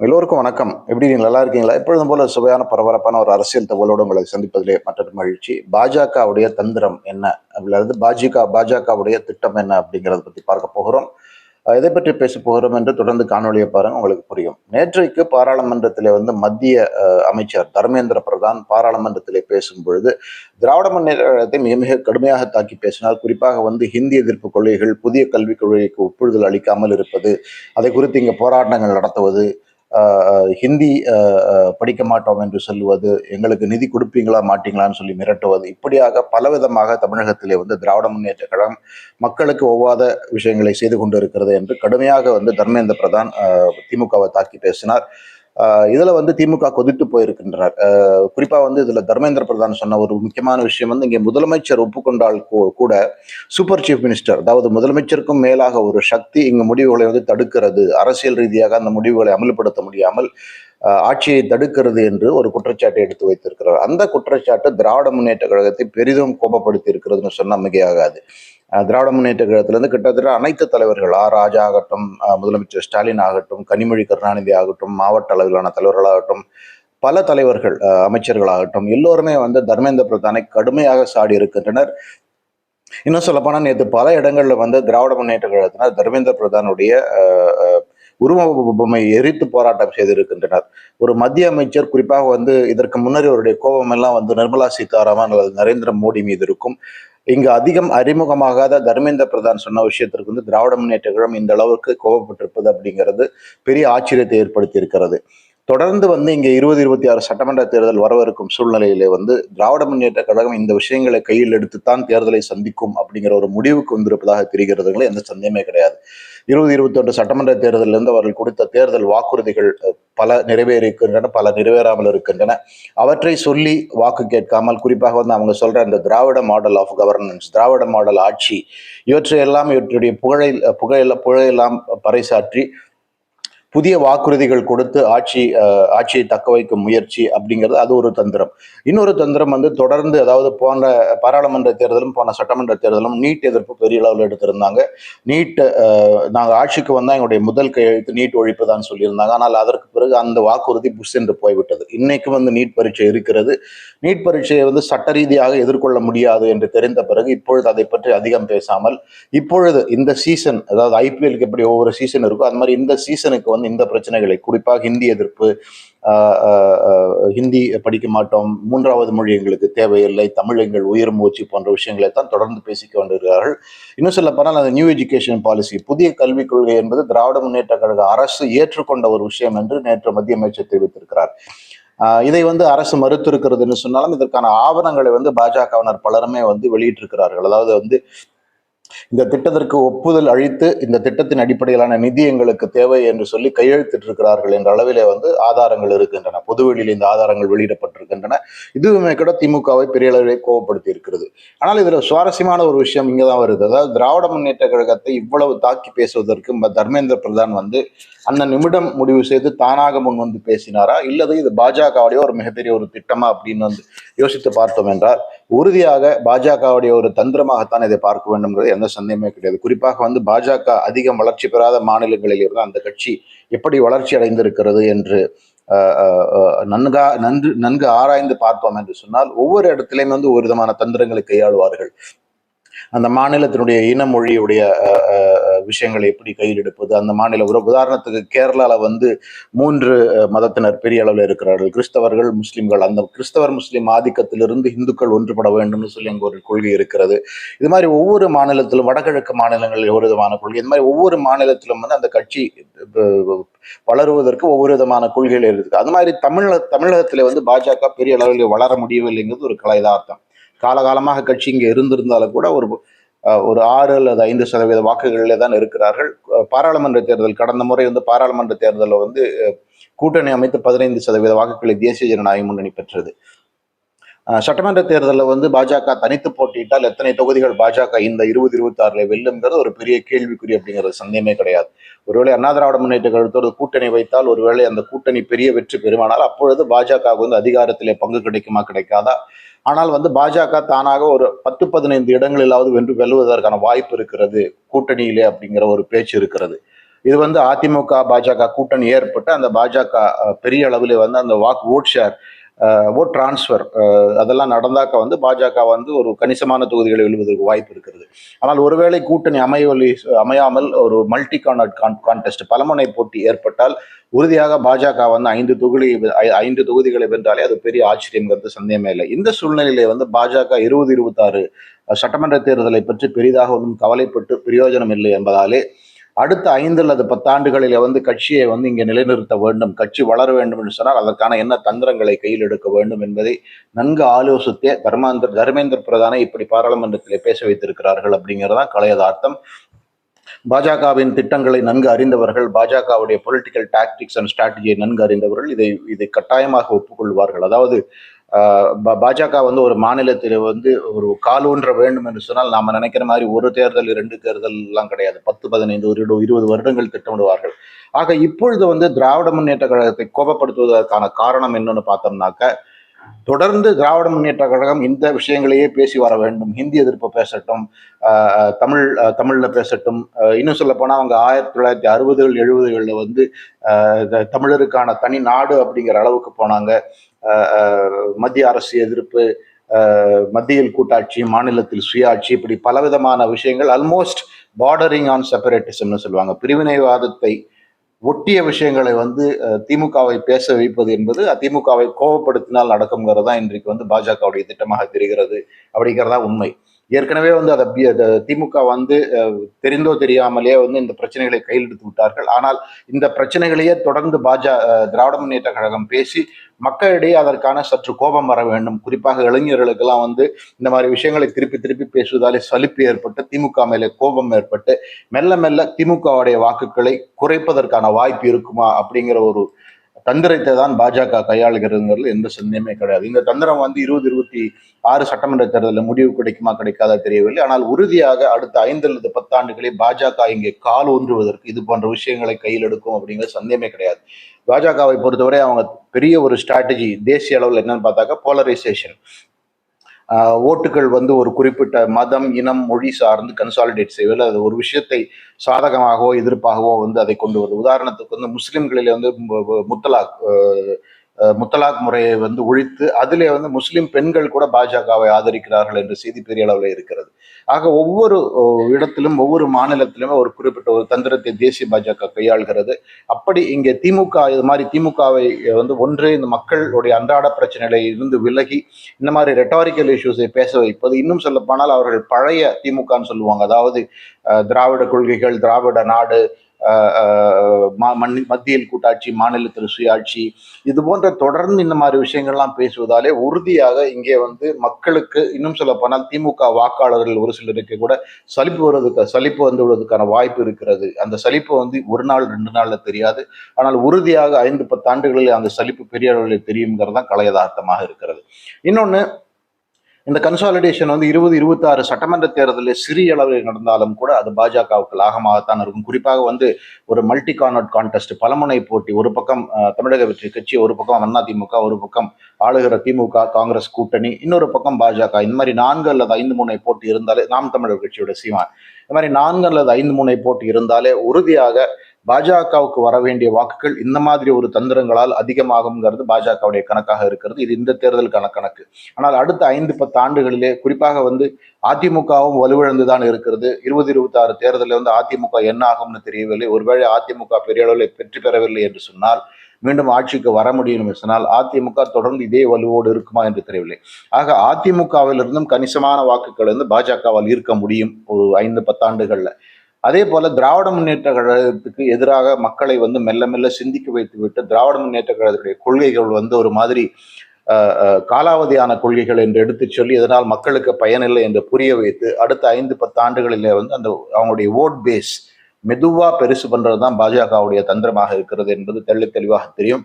எல்லோருக்கும் வணக்கம். எப்படி நீங்கள் நல்லா இருக்கீங்களா? எப்பொழுதும் போல சுவையான பரபரப்பான ஒரு அரசியல் தகவலோடு உங்களை சந்திப்பதிலே மற்ற மகிழ்ச்சி. பாஜகவுடைய தந்திரம் என்ன? அல்லது பாஜக பாஜகவுடைய திட்டம் என்ன அப்படிங்கிறத பற்றி பார்க்க போகிறோம். எதை பற்றி பேச போகிறோம் என்று தொடர்ந்து காணொலியை பாருங்க உங்களுக்கு புரியும். நேற்றைக்கு பாராளுமன்றத்திலே வந்து மத்திய அஹ், அமைச்சர் தர்மேந்திர பிரதான் பாராளுமன்றத்திலே பேசும் பொழுது திராவிட முன்னேற்றத்தை மிக மிக கடுமையாக தாக்கி பேசினார். குறிப்பாக வந்து ஹிந்தி எதிர்ப்பு கொள்கைகள் புதிய கல்விக் கொள்கைக்கு ஒப்புதல் அளிக்காமல் இருப்பது அதை குறித்து இங்கே போராட்டங்கள் நடத்துவது ஹிந்தி படிக்க மாட்டோம் என்று சொல்லுவது எங்களுக்கு நிதி கொடுப்பீங்களா மாட்டீங்களான்னு சொல்லி மிரட்டுவது இப்படியாக பலவிதமாக தமிழகத்திலே வந்து திராவிட முன்னேற்ற கழகம் மக்களுக்கு ஒவ்வாத விஷயங்களை செய்து கொண்டிருக்கிறது என்று கடுமையாக வந்து தர்மேந்திர பிரதான் திமுகவை தாக்கி பேசினார். இதுல வந்து திமுக கொதித்து போயிருக்கின்றனர் குறிப்பாக குறிப்பா வந்து இதுல தர்மேந்திர பிரதான் சொன்ன ஒரு முக்கியமான விஷயம் வந்து இங்கே முதலமைச்சர் ஒப்புக்கொண்டால் கூ- கூட சூப்பர் சீஃப் மினிஸ்டர் அதாவது முதலமைச்சருக்கும் மேலாக ஒரு சக்தி இங்கு முடிவுகளை வந்து தடுக்கிறது அரசியல் ரீதியாக அந்த முடிவுகளை அமல்படுத்த முடியாமல் ஆட்சியை தடுக்கிறது என்று ஒரு குற்றச்சாட்டை எடுத்து வைத்திருக்கிறார். அந்த குற்றச்சாட்டு திராவிட முன்னேற்ற கழகத்தை பெரிதும் கோபப்படுத்தி இருக்கிறதுன்னு சொன்னால் மிகையாகாது. திராவிட முன்னேற்ற கழகத்திலிருந்து கிட்டத்தட்ட அனைத்து தலைவர்கள் ஆ ராஜா ஆகட்டும் ஆஹ், முதலமைச்சர் ஸ்டாலின் ஆகட்டும் கனிமொழி கருணாநிதி ஆகட்டும் மாவட்ட அளவிலான தலைவர்களாகட்டும் பல தலைவர்கள் அமைச்சர்களாகட்டும் எல்லோருமே வந்து தர்மேந்திர பிரதானை கடுமையாக சாடி இருக்கின்றனர். இன்னும் சொல்லப்போனால் நேற்று பல இடங்களில் வந்து திராவிட முன்னேற்ற கழகத்தினர் தர்மேந்திர பிரதானுடைய அஹ், உருவ பொம்மை எரித்து போராட்டம் செய்திருக்கின்றனர். ஒரு மத்திய அமைச்சர் குறிப்பாக வந்து இதற்கு முன்னர் இவருடைய கோபம் எல்லாம் வந்து நிர்மலா சீதாராமன் அல்லது நரேந்திர மோடி மீது இருக்கும். இங்கு அதிகம் அறிமுகமாகாத தர்மேந்திர பிரதான் சொன்ன விஷயத்திற்கு வந்து திராவிட முன்னேற்ற கழகம் இந்த அளவுக்கு கோபப்பட்டிருப்பது அப்படிங்கிறது பெரிய ஆச்சரியத்தை ஏற்படுத்தி இருக்கிறது தொடர்ந்து வந்து இங்கே இருபது இருபத்தி ஆறு சட்டமன்ற தேர்தல் வரவிருக்கும் சூழ்நிலையிலே வந்து திராவிட முன்னேற்ற கழகம் இந்த விஷயங்களை கையில் எடுத்துத்தான் தேர்தலை சந்திக்கும் அப்படிங்கிற ஒரு முடிவுக்கு வந்திருப்பதாக தெரிகிறதுங்களே எந்த சந்தேகமே கிடையாது. இருபது இருபத்தொன்று சட்டமன்ற தேர்தலிலிருந்து அவர்கள் கொடுத்த தேர்தல் வாக்குறுதிகள் பல நிறைவேறியிருக்கின்றன பல நிறைவேறாமல் இருக்கின்றன. அவற்றை சொல்லி வாக்கு கேட்காமல் குறிப்பாக வந்து அவங்க சொல்ற இந்த Dravida model of governance Dravida model ஆட்சி இவற்றையெல்லாம் இவற்றுடைய புகழை புகழெல்லாம் புகழையெல்லாம் பறைசாற்றி புதிய வாக்குறுதிகள் கொடுத்து ஆட்சி ஆட்சியை தக்க வைக்கும் முயற்சி அப்படிங்கிறது அது ஒரு தந்திரம். இன்னொரு தந்திரம் வந்து தொடர்ந்து அதாவது போன பாராளுமன்ற தேர்தலும் போன சட்டமன்ற தேர்தலும் நீட் எதிர்ப்பு பெரிய அளவில் எடுத்திருந்தாங்க. நீட் நாங்கள் ஆட்சிக்கு வந்தால் எங்களுடைய முதல் கையெழுத்து நீட் ஒழிப்பு தான் சொல்லியிருந்தாங்க. ஆனால் அதற்கு பிறகு அந்த வாக்குறுதி புஷ் என்று போய்விட்டது. இன்னைக்கு வந்து நீட் பரீட்சை இருக்கிறது. நீட் பரீட்சையை வந்து சட்ட ரீதியாக எதிர்கொள்ள முடியாது என்று தெரிந்த பிறகு இப்பொழுது அதை பற்றி அதிகம் பேசாமல் இப்பொழுது இந்த சீசன் அதாவது ஐபிஎலுக்கு எப்படி ஒவ்வொரு சீசன் இருக்கோ அது மாதிரி இந்த சீசனுக்கு வந்து இந்த பிரச்சனைகளை குறிப்பாக ஹிந்தி எதிர்ப்பு ஹிந்தி படிக்க மாட்டோம் மூன்றாவது மொழி எங்களுக்கு தேவையில்லை தமிழ் எங்கள் உயிர் மூச்சு போன்ற விஷயங்களை தான் தொடர்ந்து பேசிக் கொண்டிருக்கிறார்கள் இன்னும் சொல்ல போனால் அந்த நியூ எஜுகேஷன் பாலிசி புதிய கல்விக் கொள்கை என்பது திராவிட முன்னேற்ற கழக அரசு ஏற்றுக்கொண்ட ஒரு விஷயம் என்று நேற்று மத்திய அமைச்சர் தெரிவித்திருக்கிறார். ஆஹ் இதை வந்து அரசு மறுத்திருக்கிறதுன்னு சொன்னாலும் இதற்கான ஆவணங்களை வந்து பாஜகவினர் பலருமே வந்து வெளியிட்டிருக்கிறார்கள். அதாவது வந்து இந்த திட்டத்திற்கு ஒப்புதல் அளித்து இந்த திட்டத்தின் அடிப்படையிலான நிதி எங்களுக்கு தேவை என்று சொல்லி கையெழுத்திட்டிருக்கிறார்கள் என்ற அளவிலே வந்து ஆதாரங்கள் இருக்கின்றன. பொதுவெளியில் இந்த ஆதாரங்கள் வெளியிடப்பட்டிருக்கின்றன. இதுவுமே கூட திமுகவை பெரிய அளவிலே கோவப்படுத்தி இருக்கிறது ஆனால் இதுல சுவாரஸ்யமான ஒரு விஷயம் இங்கதான் வருது. அதாவது திராவிட முன்னேற்ற கழகத்தை இவ்வளவு தாக்கி பேசுவதற்கு தர்மேந்திர பிரதான் வந்து அந்த நிமிடம் முடிவு செய்து தானாக முன் வந்து பேசினாரா? இல்லது இது பாஜகவுடைய ஒரு மிகப்பெரிய ஒரு திட்டமா அப்படின்னு வந்து யோசித்து பார்த்தோம் என்றால் உறுதியாக பாஜகவுடைய ஒரு தந்திரமாகத்தான் இதை பார்க்க வேண்டும்ங்கிறது எந்த சந்தேகமே கிடையாது. குறிப்பாக வந்து பாஜக அதிகம் வளர்ச்சி பெறாத மாநிலங்களில் இருந்து அந்த கட்சி எப்படி வளர்ச்சி அடைந்திருக்கிறது என்று அஹ், அஹ், நன்கா நன்கு நன்கு ஆராய்ந்து பார்த்தோம் என்று சொன்னால் ஒவ்வொரு இடத்திலையும் வந்து ஒரு விதமான தந்திரங்களை கையாளுவார்கள். அந்த மாநிலத்தினுடைய இன மொழியுடைய அஹ், விஷயங்களை எப்படி கையில் எடுப்பது? அந்த மாநில ஒரு உதாரணத்துக்கு கேரளாவில் வந்து மூன்று மதத்தினர் பெரிய அளவில் இருக்கிறார்கள். கிறிஸ்தவர்கள் முஸ்லிம்கள். அந்த கிறிஸ்தவர் முஸ்லிம் ஆதிக்கத்திலிருந்து இந்துக்கள் ஒன்றுபட வேண்டும்னு சொல்லி அங்கே ஒரு கொள்கை இருக்கிறது. இது மாதிரி ஒவ்வொரு மாநிலத்திலும் வடகிழக்கு மாநிலங்களில் ஒரு விதமான கொள்கை. இது மாதிரி ஒவ்வொரு மாநிலத்திலும் வந்து அந்த கட்சி வளருவதற்கு ஒவ்வொரு விதமான கொள்கைகள் இருக்குது. அது மாதிரி தமிழக தமிழகத்தில் வந்து பாஜக பெரிய அளவில் வளர முடியவில்லைங்கிறது ஒரு கலைதார்த்தம் காலகாலமாக கட்சி இங்கே இருந்திருந்தாலும் கூட ஒரு ஒரு ஆறு அல்லது ஐந்து சதவீத வாக்குகளிலே தான் இருக்கிறார்கள். பாராளுமன்ற தேர்தல் கடந்த முறை வந்து பாராளுமன்ற தேர்தலில் வந்து கூட்டணி அமைத்து பதினைந்து சதவீத வாக்குகளை தேசிய ஜனநாயக முன்னணி பெற்றது. சட்டமன்ற தேர்தலில் வந்து பாஜக தனித்து போட்டியிட்டால் எத்தனை தொகுதிகள் பாஜக இந்த இருபது இருபத்தி ஆறுல வெல்லுங்கிறது ஒரு பெரிய கேள்விக்குறி அப்படிங்கிறது சந்தேகமே கிடையாது. ஒருவேளை அண்ணா திராவிட முன்னேற்ற கழகத்தோடு கூட்டணி வைத்தால் ஒருவேளை அந்த கூட்டணி பெரிய வெற்றி பெறுமானால் அப்பொழுது பாஜக வந்து அதிகாரத்திலே பங்கு கிடைக்குமா கிடைக்காதா? ஆனால் வந்து பாஜக தானாக ஒரு பத்து பதினைந்து இடங்களிலாவது வென்று வெல்லுவதற்கான வாய்ப்பு இருக்கிறது. கூட்டணியிலே அப்படிங்கிற ஒரு பேச்சு இருக்கிறது. இது வந்து அதிமுக பாஜக கூட்டணி ஏற்பட்டு அந்த பாஜக அஹ், பெரிய அளவில் வந்து அந்த வாக் ஓட் ஷேர் ஓட் டிரான்ஸ்ஃபர் அதெல்லாம் நடந்தாக்க வந்து பாஜக வந்து ஒரு கணிசமான தொகுதிகளை எழுவதற்கு வாய்ப்பு இருக்கிறது. ஆனால் ஒருவேளை கூட்டணி அமையொலி அமையாமல் ஒரு மல்டி கான் கான்டெஸ்ட் பலமுனை போட்டி ஏற்பட்டால் உறுதியாக பாஜக வந்து ஐந்து தொகுதி ஐந்து தொகுதிகளை வென்றாலே அது பெரிய ஆச்சரியங்கிறது சந்தேகமே இல்லை. இந்த சூழ்நிலையிலே வந்து பாஜக இருபது இருபத்தாறு சட்டமன்ற தேர்தலை பற்றி பெரிதாக ஒன்றும் கவலைப்பட்டு பிரயோஜனம் இல்லை என்பதாலே அடுத்த ஐந்து அல்லது பத்தாண்டுகளில் வந்து கட்சியை வந்து இங்கே நிலைநிறுத்த வேண்டும் கட்சி வளர வேண்டும் என்று சொன்னால் அதற்கான என்ன தந்திரங்களை கையில் எடுக்க வேண்டும் என்பதை நன்கு ஆலோசித்தே தர்மாந்தர் தர்மேந்திர பிரதானை இப்படி பாராளுமன்றத்திலே பேச வைத்திருக்கிறார்கள் அப்படிங்கிறதான் கலையதார்த்தம். பாஜகவின் திட்டங்களை நன்கு அறிந்தவர்கள் பாஜகவுடைய பொலிட்டிக்கல் டாக்டிக்ஸ் அண்ட் ஸ்ட்ராட்டஜியை நன்கு அறிந்தவர்கள் இதை இதை கட்டாயமாக ஒப்புக்கொள்வார்கள். அதாவது பாஜக வந்து ஒரு மாநிலத்தில் வந்து ஒரு காலூன்ற வேண்டும் என்று சொன்னால் நாம நினைக்கிற மாதிரி ஒரு தேர்தல் இரண்டு தேர்தல் எல்லாம் கிடையாது. பத்து பதினைந்து ஒரு இருபது வருடங்கள் திட்டமிடுவார்கள். ஆக இப்பொழுது வந்து திராவிட முன்னேற்ற கழகத்தை கோபப்படுத்துவதற்கான காரணம் என்னன்னு பார்த்தோம்னாக்க தொடர்ந்து திராவிட முன்னேற்ற கழகம் இந்த விஷயங்களையே பேசி வர வேண்டும். ஹிந்தி எதிர்ப்பு பேசட்டும் தமிழ் தமிழில் பேசட்டும். இன்னும் சொல்லப்போனால் அவங்க ஆயிரத்தி தொள்ளாயிரத்தி அறுபதுகள் எழுபதுகளில் வந்து தமிழருக்கான தனி நாடு அப்படிங்கிற அளவுக்கு போனாங்க. மத்திய அரசு எதிர்ப்பு மத்தியில் கூட்டாட்சி மாநிலத்தில் சுயாட்சி இப்படி பலவிதமான விஷயங்கள் ஆல்மோஸ்ட் பார்டரிங் ஆன் செப்பரேட்டிசம்னு சொல்லுவாங்க. பிரிவினைவாதத்தை ஒட்டிய விஷயங்களை வந்து திமுகவை பேச வைப்பது என்பது அதிமுகவை கோபப்படுத்தினால் நடக்குங்கிறது தான் இன்றைக்கு வந்து பாஜகவுடைய திட்டமாக தெரிகிறது அப்படிங்கிறதா உண்மை. ஏற்கனவே வந்து அதை திமுக வந்து தெரிந்தோ தெரியாமலே வந்து இந்த பிரச்சனைகளை கையில் எடுத்து விட்டார்கள். ஆனால் இந்த பிரச்சனைகளையே தொடர்ந்து பாஜக திராவிட முன்னேற்ற கழகம் பேசி மக்களிடையே அதற்கான சற்று கோபம் வர வேண்டும். குறிப்பாக இளைஞர்களுக்கெல்லாம் வந்து இந்த மாதிரி விஷயங்களை திருப்பி திருப்பி பேசுவதாலே சலிப்பு ஏற்பட்டு திமுக மேலே கோபம் ஏற்பட்டு மெல்ல மெல்ல திமுகவுடைய வாக்குகளை குறைப்பதற்கான வாய்ப்பு இருக்குமா அப்படிங்கிற ஒரு தந்திரத்தை தான் பாஜக கையாளுகிறதுங்கிறது எந்த சந்தேகமே கிடையாது. இந்த தந்திரம் வந்து இருபது இருபத்தி ஆறு சட்டமன்ற தேர்தலில் முடிவு கிடைக்குமா கிடைக்காதா தெரியவில்லை. ஆனால் உறுதியாக அடுத்த ஐந்து அல்லது பத்தாண்டுகளில் பாஜக இங்கே கால் ஊன்றுவதற்கு இது போன்ற விஷயங்களை கையில் எடுக்கும் அப்படிங்கிற சந்தேகமே கிடையாது. பாஜகவை பொறுத்தவரை அவங்க பெரிய ஒரு ஸ்ட்ராட்டஜி தேசிய அளவில் என்னன்னு பார்த்தாக்கா போலரைசேஷன் ஓட்டுகள் வந்து ஒரு குறிப்பிட்ட மதம் இனம் மொழி சார்ந்து கன்சாலிடேட் செய்வதில் அது ஒரு விஷயத்தை சாதகமாகவோ எதிர்ப்பாகவோ வந்து அதை கொண்டு வருது. உதாரணத்துக்கு வந்து முஸ்லிம்களிலே வந்து முத்தலாக் அஹ், முத்தலாக் முறையை வந்து ஒழித்து அதிலே வந்து முஸ்லிம் பெண்கள் கூட பாஜகவை ஆதரிக்கிறார்கள் என்று செய்தி பெரிய அளவில் இருக்கிறது. ஆக ஒவ்வொரு இடத்திலும் ஒவ்வொரு மாநிலத்திலுமே ஒரு குறிப்பிட்ட ஒரு தந்திரத்தை தேசிய பாஜக கையாள்கிறது. அப்படி இங்கே திமுக இது மாதிரி திமுகவை வந்து ஒன்றே இந்த மக்களுடைய அன்றாட பிரச்சனைகளை இருந்து விலகி இந்த மாதிரி ரெட்டாரிக்கல் இஷ்யூஸை பேச வைப்பது இன்னும் சொல்லப்போனால் அவர்கள் பழைய திமுகன்னு சொல்லுவாங்க. அதாவது திராவிட கொள்கைகள் திராவிட நாடு மத்தியில் கூட்டாட்சி மாநிலத்தில் சுயாட்சி இது போன்ற தொடர்ந்து இந்த மாதிரி விஷயங்கள்லாம் பேசுவதாலே உறுதியாக இங்கே வந்து மக்களுக்கு இன்னும் சொல்ல போனால் திமுக வாக்காளர்கள் ஒரு சிலருக்கு கூட சலிப்பு வருவதற்கு சலிப்பு வந்து விடுவதற்கான வாய்ப்பு இருக்கிறது. அந்த சலிப்பு வந்து ஒரு நாள் ரெண்டு நாளில் தெரியாது. ஆனால் உறுதியாக ஐந்து பத்து ஆண்டுகளில் அந்த சலிப்பு பெரிய அளவில் தெரியுங்கிறது தான் கலையதார்த்தமாக இருக்கிறது. இன்னொன்று இந்த கன்சாலிடேஷன் வந்து இருபது இருபத்தாறு சட்டமன்ற தேர்தலில் சிறிய அளவில் நடந்தாலும் கூட அது பாஜகவுக்கு லாகமாகத்தான் இருக்கும். குறிப்பாக வந்து ஒரு மல்டி கார்னட் கான்டெஸ்ட் பலமுனை போட்டி ஒரு பக்கம் தமிழக வெற்றி கட்சி ஒரு பக்கம் அதிமுக ஒரு பக்கம் ஆளுகிற திமுக காங்கிரஸ் கூட்டணி இன்னொரு பக்கம் பாஜக. இந்த மாதிரி நான்கு அல்லது ஐந்து முனை போட்டி இருந்தாலே நாம் தமிழர் கட்சியோட சீமான். இந்த மாதிரி நான்கு அல்லது ஐந்து முனை போட்டி இருந்தாலே உறுதியாக பாஜகவுக்கு வர வேண்டிய வாக்குகள் இந்த மாதிரி ஒரு தந்திரங்களால் அதிகமாகுங்கிறது பாஜகவுடைய கணக்காக இருக்கிறது. இது இந்த தேர்தலுக்கான கணக்கு. ஆனால் அடுத்த ஐந்து பத்து ஆண்டுகளிலே குறிப்பாக வந்து அதிமுகவும் வலுவிழந்துதான் இருக்கிறது. இருபது இருபத்தி ஆறு தேர்தலில் வந்து அதிமுக என்ன ஆகும்னு தெரியவில்லை. ஒருவேளை அதிமுக பெரிய அளவில் வெற்றி பெறவில்லை என்று சொன்னால் மீண்டும் ஆட்சிக்கு வர முடியும் சொன்னால் அதிமுக தொடர்ந்து இதே வலுவோடு இருக்குமா என்று தெரியவில்லை. ஆக அதிமுகவிலிருந்தும் கணிசமான வாக்குகள் வந்து பாஜகவால் ஈர்க்க முடியும் ஒரு ஐந்து பத்தாண்டுகளில் அதே போல திராவிட முன்னேற்ற கழகத்துக்கு எதிராக மக்களை வந்து மெல்ல மெல்ல சிந்திக்க வைத்து விட்டு திராவிட முன்னேற்ற கழகத்துடைய கொள்கைகள் வந்து ஒரு மாதிரி காலாவதியான கொள்கைகள் என்று எடுத்துச் சொல்லி இதனால் மக்களுக்கு பயனில்லை என்று புரிய வைத்து அடுத்த ஐந்து பத்து ஆண்டுகளிலே வந்து அந்த அவங்களுடைய ஓட் பேஸ் மெதுவாக பெருசு பண்ணுறது தான் பாஜகவுடைய தந்திரமாக இருக்கிறது என்பது தெள்ளி தெளிவாக தெரியும்.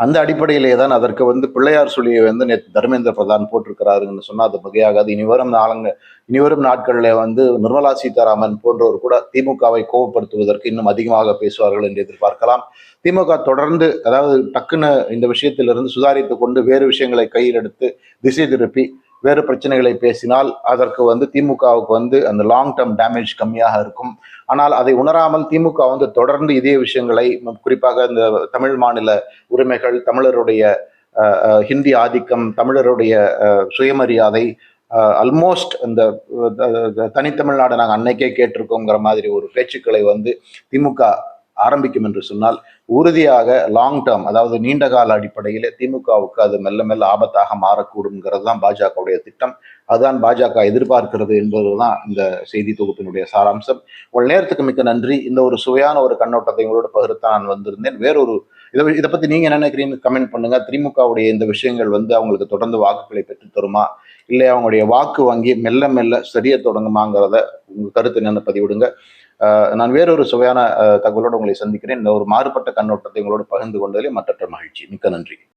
அந்த அடிப்படையிலே தான் அதற்கு வந்து பிள்ளையார் சொல்லியை வந்து நேற்று தர்மேந்திர பிரதான் போட்டிருக்கிறாருன்னு சொன்னால் அது மிகையாகாது. இனி வரும் நாளுங்க இனி வரும் நாட்களில் வந்து நிர்மலா சீதாராமன் போன்றவர் கூட திமுகவை கோபப்படுத்துவதற்கு இன்னும் அதிகமாக பேசுவார்கள் என்று எதிர்பார்க்கலாம். திமுக தொடர்ந்து அதாவது டக்குன்னு இந்த விஷயத்திலிருந்து சுதாரித்து கொண்டு வேறு விஷயங்களை கையில் எடுத்து திசை திருப்பி வேறு பிரச்சனைகளை பேசினால் அதற்கு வந்து திமுகவுக்கு வந்து அந்த லாங் டேர்ம் டேமேஜ் கம்மியாக இருக்கும். ஆனால் அதை உணராமல் திமுக வந்து தொடர்ந்து இதே விஷயங்களை குறிப்பாக இந்த தமிழ் மாநில உரிமைகள் தமிழருடைய ஹிந்தி ஆதிக்கம் தமிழருடைய சுயமரியாதை ஆல்மோஸ்ட் இந்த தனித்தமிழ்நாடு நாங்கள் அன்னைக்கே கேட்டிருக்கோங்கிற மாதிரி ஒரு பேச்சுக்களை வந்து திமுக ஆரம்பிக்கும் என்று சொன்னால் உறுதியாக லாங் டேர்ம் அதாவது நீண்ட கால அடிப்படையில் திமுகவுக்கு அது மெல்ல மெல்ல ஆபத்தாக மாறக்கூடும்ங்கிறது தான் பாஜகவுடைய திட்டம். அதுதான் பாஜக எதிர்பார்க்கிறது என்பதுதான் இந்த செய்தி தொகுப்பினுடைய சாராம்சம். உங்கள் நேரத்துக்கு மிக்க நன்றி. இந்த ஒரு சுவையான ஒரு கண்ணோட்டத்தை உங்களோட பகிர்த்தான் நான் வந்திருந்தேன். வேறொரு இதை இதை பற்றி நீங்கள் என்ன நினைக்கிறீங்கன்னு கமெண்ட் பண்ணுங்க. திமுகவுடைய இந்த விஷயங்கள் வந்து அவங்களுக்கு தொடர்ந்து வாக்குகளை பெற்று தருமா? இல்லை அவங்களுடைய வாக்கு வங்கி மெல்ல மெல்ல சரிய தொடங்குமாங்கிறத உங்கள் கருத்து என்னென்ன பதிவிடுங்க. நான் வேறொரு சுவையான தகவலோடு உங்களை சந்திக்கிறேன். இந்த ஒரு மாறுபட்ட கண்ணோட்டத்தை உங்களோடு பகிர்ந்து கொண்டதிலே மற்றற்ற மகிழ்ச்சி. மிக்க நன்றி.